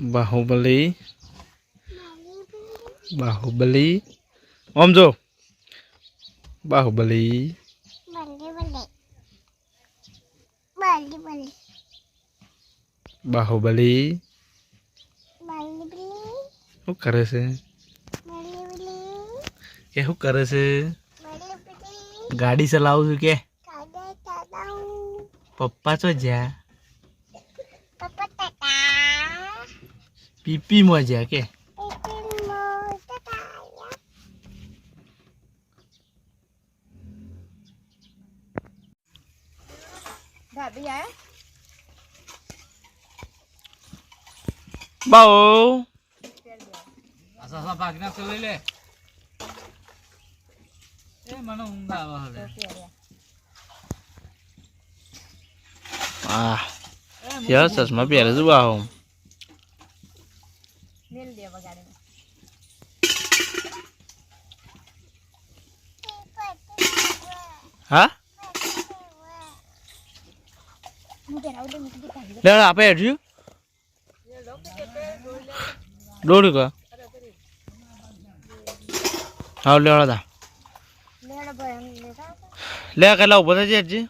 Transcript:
બાહુબલી. બાહુબલી. ઓમ જો. બાહુબલી. બાહુબલી. શું કરે છે? કે શું કરે છે? ગાડી ચલાવું છું કે? પપ્પા છો જ્યાં? પીપીમાં જ્યાં કે. આસા ભાગ નાખ લઈ લે. એ મને ઊંઘ આવે હવે. આ યાર ચશ્મા પહેરે છે બાહુ મેલ દે વગાડે. હા? હું પહેરાવું દે મૂકી દે ભાભી લે આપે હેઠ્યું દોડ કા? હા લે હળદા લેડો ભાઈ એમ લેતા લે કેટલા ઊભો થઈ હેઠજી